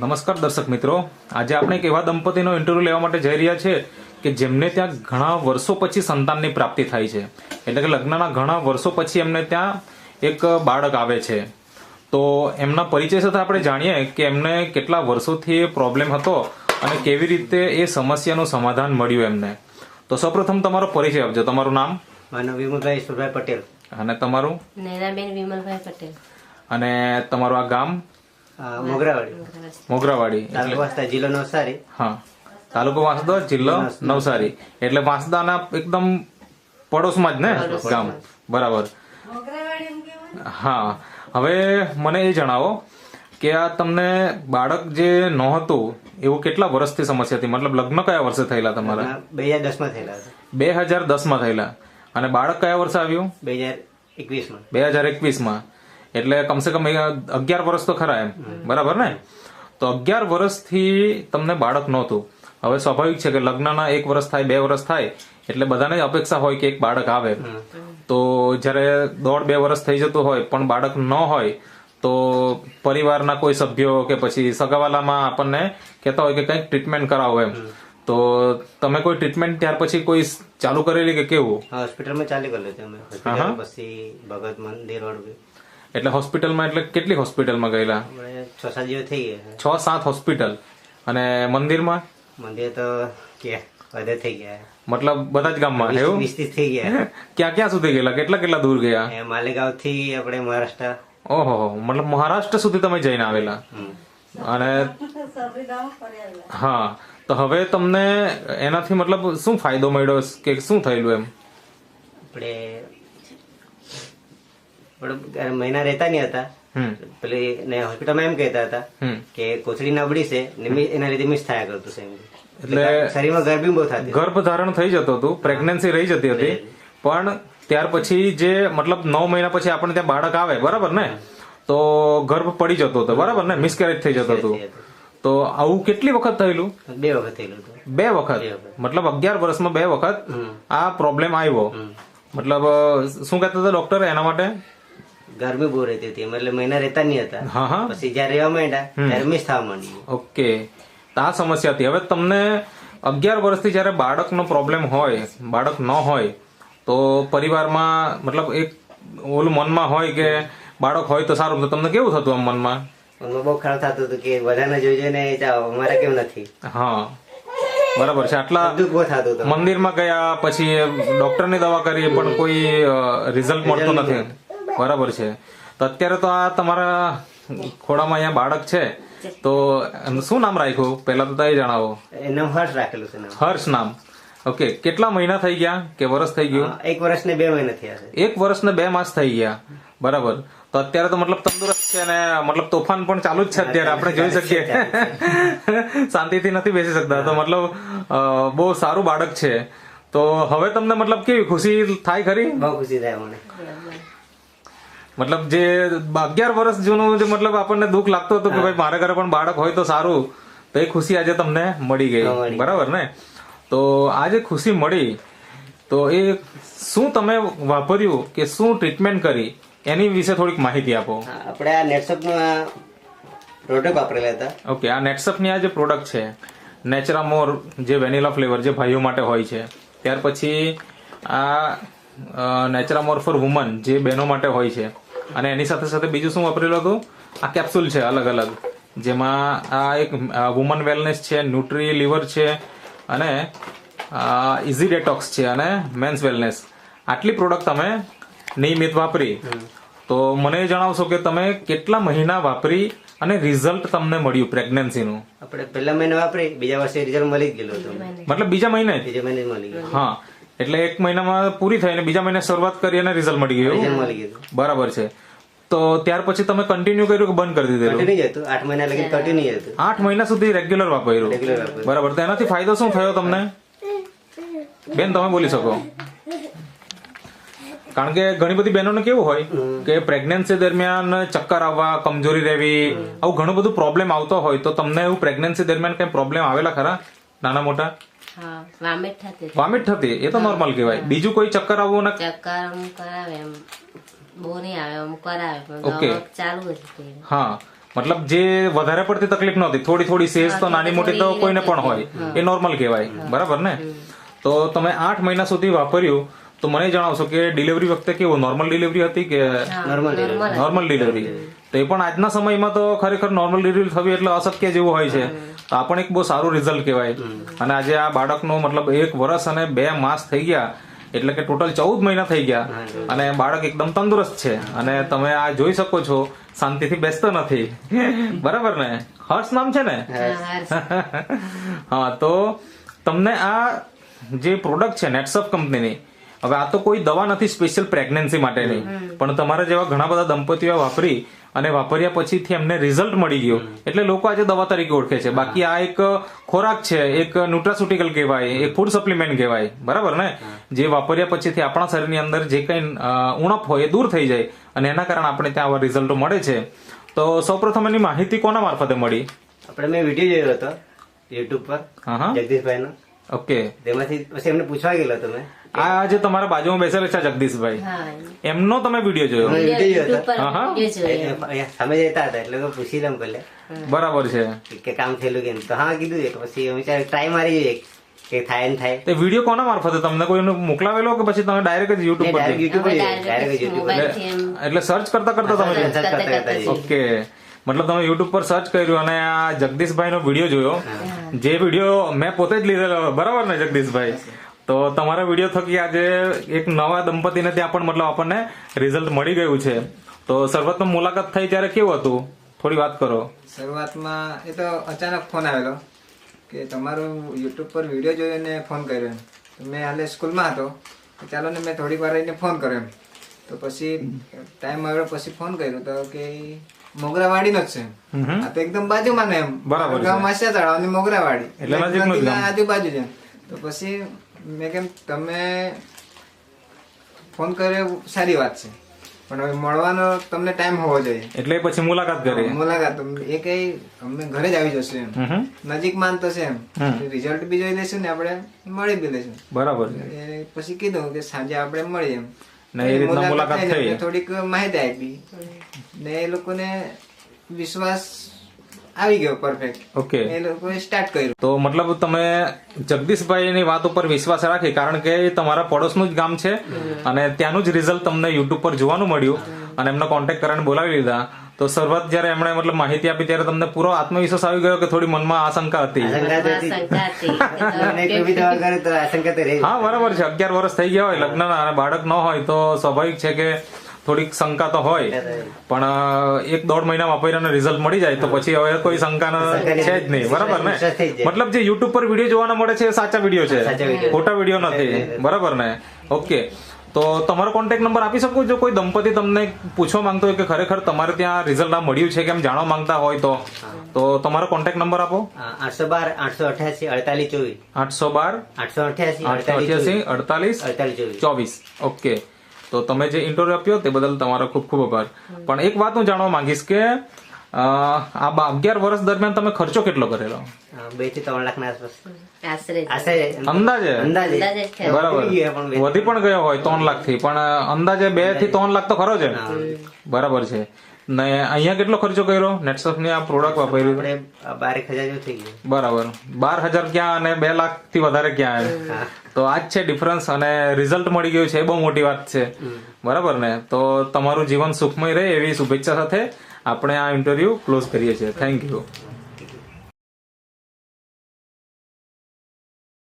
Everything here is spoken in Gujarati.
નમસ્કાર દર્શક મિત્રો. આજે આપણે એક એવા દંપતીનો ઇન્ટરવ્યુ લેવા માટે જઈ રહ્યા છે કે જેમને ત્યાં ઘણા વર્ષો પછી સંતાનની પ્રાપ્તિ થાય છે. એટલે કે લગ્નના ઘણા વર્ષો પછી એમને ત્યાં એક બાળક આવે છે. તો એમના પરિચય સાથે આપણે જાણીએ કે એમને કેટલા વર્ષોથી એ પ્રોબ્લેમ હતો અને કેવી રીતે એ સમસ્યાનું સમાધાન મળ્યું એમને. તો સૌપ્રથમ તમારો પરિચય આપજો. તમારું નામ? માનવ વિમલભાઈ સુરભાઈ પટેલ. અને તમારું? નૈનાબેન વિમલભાઈ પટેલ. અને તમારું આ ગામ? મોગરાવાડી. મોગરાવાડી તાલુકો જિલ્લો નવસારી. હા. તાલુકો વાંસદા જિલ્લો નવસારી. એટલે વાંસદાના એકદમ પડોશમાં જ ને? ગામ. બરાબર. હા. હવે મને એ જણાવો કે આ તમને બાળક જે નહોતું એવું કેટલા વર્ષથી સમસ્યા હતી? મતલબ લગ્ન કયા વર્ષે થયેલા તમારા? બે હજાર દસમાં થયેલા બે હજાર દસમાં થયેલા. અને બાળક કયા વર્ષે આવ્યું? બે હજાર એકવીસમાં. બે હજાર એકવીસમાં. એટલે કમસે કમ અગિયાર વર્ષ તો ખરા એમ. બરાબર ને? તો અગિયાર વર્ષથી તમને બાળક નહોતું. હવે સ્વાભાવિક છે કે લગ્નના એક વર્ષ થાય બે વર્ષ થાય એટલે બધાને અપેક્ષા હોય કે એક બાળક આવે. તો જ્યારે દોઢ બે વર્ષ થઈ જતું હોય પણ બાળક ન હોય તો પરિવારના કોઈ સભ્યો કે પછી સગાવાલામાં આપણને કહેતા હોય કે કંઈક ટ્રીટમેન્ટ કરાવો એમ. તો તમે કોઈ ટ્રીટમેન્ટ ત્યાર પછી કોઈ ચાલુ કરેલી કે કેવું? હોસ્પિટલમાં ચાલુ હોસ્પિટલ પછી ભગત મંદિર એટલે હોસ્પિટલમાં એટલે કેટલી હોસ્પિટલમાં ગયેલા? છ સાત દિવસ થઈ ગયા છ. સાત હોસ્પિટલ. અને મંદિરમાં? મંદિર તો કે વધે થઈ ગયા. મતલબ બધા જ ગામમાં એવું? વીસ ત્રીસ થઈ ગયા. ક્યાં ક્યાં સુધી ગયેલા? કેટલા કેટલા દૂર ગયા? માલેગાંવથી આપણે મહારાષ્ટ્ર. ઓહો મતલબ મહારાષ્ટ્ર સુધી તમે જઈને આવેલા? અને હા તો હવે તમને એનાથી મતલબ શું ફાયદો મળ્યો? કે શું થયેલું એમ? આપણે મહિના રહેતા નહીં હતા. પેલી ને હોસ્પિટલમાં એમ કહેતા હતા કે કોથળી નબળી છે ને એના લીધે મિસ થયા કરતું છે એટલે- શરીરમાં ગરબી બહુ થતી ગર્ભ ધારણ થઈ જતું હતું પ્રેગ્નન્સી રહી જતી હતી. પણ ત્યાર પછી જે મતલબ નવ મહિના પછી આપણને ત્યાં બાળક આવે બરાબર ને? તો ગર્ભ પડી જતો હતો બરાબર ને? મિસકેરેજ થઈ જતો હતો. તો આવું કેટલી વખત થયેલું? બે વખત થયેલું બે વખત? મતલબ અગિયાર વર્ષમાં બે વખત આ પ્રોબ્લેમ આવ્યો. મતલબ શું કહેતા હતા ડોક્ટર એના માટે? ગરમી બહુ રહેતી હતી. એટલે મહિના રહેતા નહીં હતા. પછી જયારે રહેવા માંડ્યા ત્યારે મિસ થવા માંડી. ઓકે. તો આ સમસ્યા હતી. હવે તમને અગિયાર વર્ષથી જયારે બાળકનો પ્રોબ્લેમ હોય બાળક ન હોય તો પરિવારમાં મતલબ એક ઓલું મનમાં હોય કે બાળક હોય તો સારું. તો તમને કેવું થતું આમ મનમાં? મનમાં બહુ ખરાબ થતું હતું કે બધાને જોઈ જોઈને અમારે કેમ નથી. હા. બરાબર છે. આટલા મંદિરમાં ગયા પછી ડોક્ટરની દવા કરી પણ કોઈ રિઝલ્ટ મળતું નથી. બરાબર છે. તો અત્યારે તો આ તમારા ખોડામાં અહીંયા બાળક છે. તો શું નામ રાખ્યું? પહેલા તો તમે જણાવો. એનું હર્ષ રાખેલું છે નામ. હર્ષ નામ. ઓકે કેટલા મહિના થઈ ગયા કે વર્ષ થઈ ગયું? એક વર્ષ ને બે મહિના થયા છે. એક વર્ષ ને બે માસ થઈ ગયા. બરાબર. તો અત્યારે તો મતલબ તંદુરસ્ત છે અને મતલબ તોફાન પણ ચાલુ જ છે અત્યારે આપણે જોઈ શકીએ. શાંતિથી નથી બેસી શકતા. તો મતલબ બહુ સારું બાળક છે. તો હવે તમને મતલબ કેવી ખુશી થાય ખરી? બહુ ખુશી થાય મને. મતલબ જે અગિયાર વર્ષ જૂનું જે મતલબ આપણને દુઃખ લાગતું હતું કે ભાઈ મારા ઘરે પણ બાળક હોય તો સારું તો એ ખુશી આજે તમને મળી ગઈ. બરાબર ને? તો આ જે ખુશી મળી તો એ શું તમે વાપર્યું કે શું ટ્રીટમેન્ટ કરી? એની વિશે થોડીક માહિતી આપો. આપણે આ નેટસપ પ્રોડક્ટ વાપરેલા હતા. ઓકે આ નેટસપની આ જે પ્રોડક્ટ છે નેચરામોર જે વેનીલા ફ્લેવર જે ભાઈઓ માટે હોય છે ત્યાર પછી આ નેચરામોર ફોર વુમન જે બહેનો માટે હોય છે. અને એની સાથે સાથે બીજું શું વાપરેલું હતું? આ કેપ્સ્યુલ છે અલગ અલગ. જેમાં આ એક વુમન વેલનેસ છે ન્યુટ્રી લિવર છે અને ઇઝી ડેટોક્સ છે અને મેન્સ વેલનેસ આટલી પ્રોડક્ટ તમે નિયમિત વાપરી. તો મને એ જણાવશો કે તમે કેટલા મહિના વાપરી અને રિઝલ્ટ તમને મળ્યું પ્રેગ્નન્સીનું આપણે પહેલા મહિને વાપરી બીજા વર્ષે રિઝલ્ટ મળી જ ગયેલું હતું. મતલબ બીજા મહિને બીજા મહિને મળી ગયું હા. એટલે એક મહિનામાં પૂરી થઈ અને બીજા મહિને શરૂઆત કરી અને રિઝલ્ટ મળી ગયું. બરાબર છે. તો ત્યાર પછી તમે કન્ટિન્યુ કર્યું કે બંધ કરી દીધું? કન્ટિન્યુ હતું. આઠ મહિના લગી કન્ટિન્યુ હતું. આઠ મહિના સુધી રેગ્યુલર વાપર્યું? બરાબર. તો એનાથી ફાયદો શું થયો તમને? બેન તમે બોલી શકો. કારણ કે ઘણી બધી બહેનોને કેવું હોય કે પ્રેગ્નન્સી દરમિયાન ચક્કર આવવા કમજોરી રહેવી આવું ઘણું બધું પ્રોબ્લેમ આવતો હોય તો તમને એવું પ્રેગ્નન્સી દરમિયાન કઈ પ્રોબ્લેમ આવેલા ખરા? નાના મોટા? વામેટ થતી વોમિટ થતી એ તો નોર્મલ કહેવાય. બીજું કોઈ ચક્કર આવવું ના ચક્કર કરાવે એમ બહુ નહીં આવે આમ કરાવે પણ ચાલુ હતી. હા મતલબ જે વધારે પડતી તકલીફ નહોતી થોડી થોડી સેજ તો નાની મોટી તો કોઈને પણ હોય. એ નોર્મલ કહેવાય. બરાબર ને? તો તમે આઠ મહિના સુધી વાપર્યું તો મને જણાવશો કે ડિલિવરી વખતે કેવું? નોર્મલ ડિલિવરી હતી કે નોર્મલ નોર્મલ ડિલિવરી તો એ પણ આજના સમયમાં તો ખરેખર નોર્મલ ડિલિવરી થવી એટલે અશક્ય જેવું હોય છે. તો આ પણ એક બહુ સારું રિઝલ્ટ કહેવાય. અને આજે આ બાળકનો મતલબ એક વર્ષ અને બે માસ થઈ ગયા એટલે કે ટોટલ ચૌદ મહિના થઈ ગયા. અને બાળક એકદમ તંદુરસ્ત છે. અને તમે આ જોઈ શકો છો શાંતિથી બેસતો નથી. બરાબર ને? હર્ષ નામ છે ને? હા તો તમને આ જે પ્રોડક્ટ છે નેટસપ કંપનીની હવે આ તો કોઈ દવા નથી સ્પેશિયલ પ્રેગ્નન્સી માટેની. પણ તમારા જેવા ઘણા બધા દંપતીઓ વાપરી અને વાપર્યા પછીથી એમને રિઝલ્ટ મળી ગયું. એટલે લોકો આજે દવા તરીકે ઓળખે છે. બાકી આ એક ખોરાક છે એક ન્યુટ્રાસ્યુટિકલ કહેવાય એક ફૂડ સપ્લિમેન્ટ કહેવાય. બરાબર ને? જે વાપર્યા પછીથી આપણા શરીરની અંદર જે કંઈ ઉણપ હોય એ દૂર થઈ જાય અને એના કારણે આપણે ત્યાં આવા રિઝલ્ટો મળે છે. તો સૌપ્રથમ એની માહિતી કોના મારફતે મળી? આપણે મેં વીડિયો જોયો હતો યુટ્યુબ પર હા હા. જગદીશભાઈ નો ઓકે તેમાંથી પછી એમને પૂછવા ગયેલો હતો મેં આ જે તમારા બાજુમાં બેસેલા છે જગદીશભાઈ. એમનો તમે વીડિયો જોયો. વીડિયો જોયો યુટ્યુબ પર હા, હા. વીડિયો જોયો. અહીંયા સામે જતા હતા એટલે પૂછી લઉં પેલે બરાબર છે. કે કામ થયેલું કે તો હા કીધું છે. પછી ટ્રાય મારી જોઈએ કે થાય ને થાય. તે વીડિયો કોના મારફતે? તમને કોઈને મોકલાવેલો કે પછી તમે ડાયરેક્ટ જ યુટ્યુબ પર ડાયરેક્ટ યુટ્યુબ એટલે સર્ચ કરતા કરતા તમે સર્ચ કરતા કરતા ઓકે મતલબ તમે યુટ્યુબ પર સર્ચ કર્યું અને આ જગદીશભાઈ નો વીડિયો જોયો જે વીડિયો મેં પોતે જ લીધેલો બરાબર ને જગદીશભાઈ? તો તમારા વીડિયો થકી આજે એક નવા દંપતીને ત્યાં પણ મતલબ આપણને રિઝલ્ટ મળી ગયું છે. તો શરૂઆતમાં મુલાકાત થઈ ત્યારે કેવું હતું? થોડી વાત કરો. શરૂઆતમાં એ તો અચાનક ફોન આવેલો કે તમારો યુટ્યુબ પર વીડિયો જોઈને ફોન કર્યો એમ. મેં હાલે સ્કૂલમાં હતો. ચાલો ને મેં થોડીક વાર રહીને ફોન કર્યો એમ. તો પછી ટાઈમ આવ્યો પછી ફોન કર્યો તો કે મોગરાવાડી નો જ છે. આ તો એકદમ બાજુમાં ને એમ. બરાબર. ગામ માસ્યા તળાવ મોગરાવાડી. એટલે. આજુબાજુ છે. તો પછી મેં કેમ તમે ફોન કર્યો સારી વાત છે. પણ હવે મળવાનો તમને ટાઈમ હોવો જોઈએ. એટલે પછી મુલાકાત કરી મુલાકાત. એ કઈ અમને ઘરે જ આવી જશે એમ. નજીક માન તો છે એમ. રિઝલ્ટ બી જોઈ લેશું ને આપણે મળી બી લેશું. બરાબર પછી કીધું કે સાંજે આપણે મળીએ એમ. ને એ રીતના મુલાકાત થઈ. થોડીક માહિતી આપી. ને એ લોકોને વિશ્વાસ આવી ગયો પરફેક્ટ ઓકે એ લોકોએ સ્ટાર્ટ કર્યું તો મતલબ તમે જગદીશભાઈની વાત ઉપર વિશ્વાસ રાખી કારણ કે તમારા પડોશનું જ ગામ છે અને ત્યાંનું જ રિઝલ્ટ તમને યુટ્યુબ પર જોવાનું મળ્યું અને એમનો કોન્ટેક્ટ કરીને બોલાવી લીધા તો શરૂઆત જયારે એમણે મતલબ માહિતી આપી ત્યારે તમને પૂરો આત્મવિશ્વાસ આવી ગયો કે થોડી મનમાં આશંકા હતી આશંકા તો હતી. શંકા હતી. અને કોઈ બી દવા કરે તો આશંકા તો રહે જ. હા બરાબર છે અગિયાર વર્ષ થઈ ગયા હોય લગ્નના અને બાળક ન હોય તો સ્વાભાવિક છે કે થોડીક શંકા તો હોય. પણ એક દોઢ મહિના વાપર્યાનું રિઝલ્ટ મળી જાય તો પછી હવે કોઈ શંકા છે જ નહીં. બરાબર ને. મતલબ જે યુટ્યુબ પર વીડિયો જોવાના મળે છે એ સાચા વીડિયો છે. ખોટા વીડિયો નથી. બરાબર ને? ઓકે. તો તમારો કોન્ટેક્ટ નંબર આપી શકો? જો કોઈ દંપતી તમને પૂછવા માંગતો હોય કે ખરેખર તમારે ત્યાં રિઝલ્ટ આ મળ્યું છે કે એમ જાણવા માંગતા હોય તો તો તમારો કોન્ટેક્ટ નંબર આપો. આઠસો બાર આઠસો અઠ્યાસી અડતાલીસ ચોવીસ. આઠસો બાર આઠસો અઠ્યાસી અડતાલીસ અડતાલીસ ચોવીસ. ઓકે. તો તમે જે ઇન્ટરવ્યુ આપ્યો તે બદલ તમારો ખૂબ ખૂબ આભાર. પણ એક વાત હું જાણવા માંગીશ કે આ અગિયાર વર્ષ દરમિયાન તમે ખર્ચો કેટલો કરેલો? બેથી ત્રણ લાખ ના આસપાસ અંદાજે. બરાબર. વધી પણ ગયો હોય ત્રણ લાખથી પણ અંદાજે બેથી ત્રણ લાખ તો ખરો છે બરાબર છે. ને અહીંયા કેટલો ખર્ચો કર્યો? નેટસફની આ પ્રોડક્ટ વાપરી આપણે આ હજાર જેવું થઈ ગયું. બરાબર. બાર હજાર ક્યાં અને બે લાખથી વધારે ક્યાં એમ. તો આ જ છે ડિફરન્સ અને રિઝલ્ટ મળી ગયું છે એ બહુ મોટી વાત છે. બરાબર ને? તો તમારું જીવન સુખમય રહે એવી શુભેચ્છા સાથે આપણે આ ઇન્ટરવ્યુ ક્લોઝ કરીએ છીએ. Thank you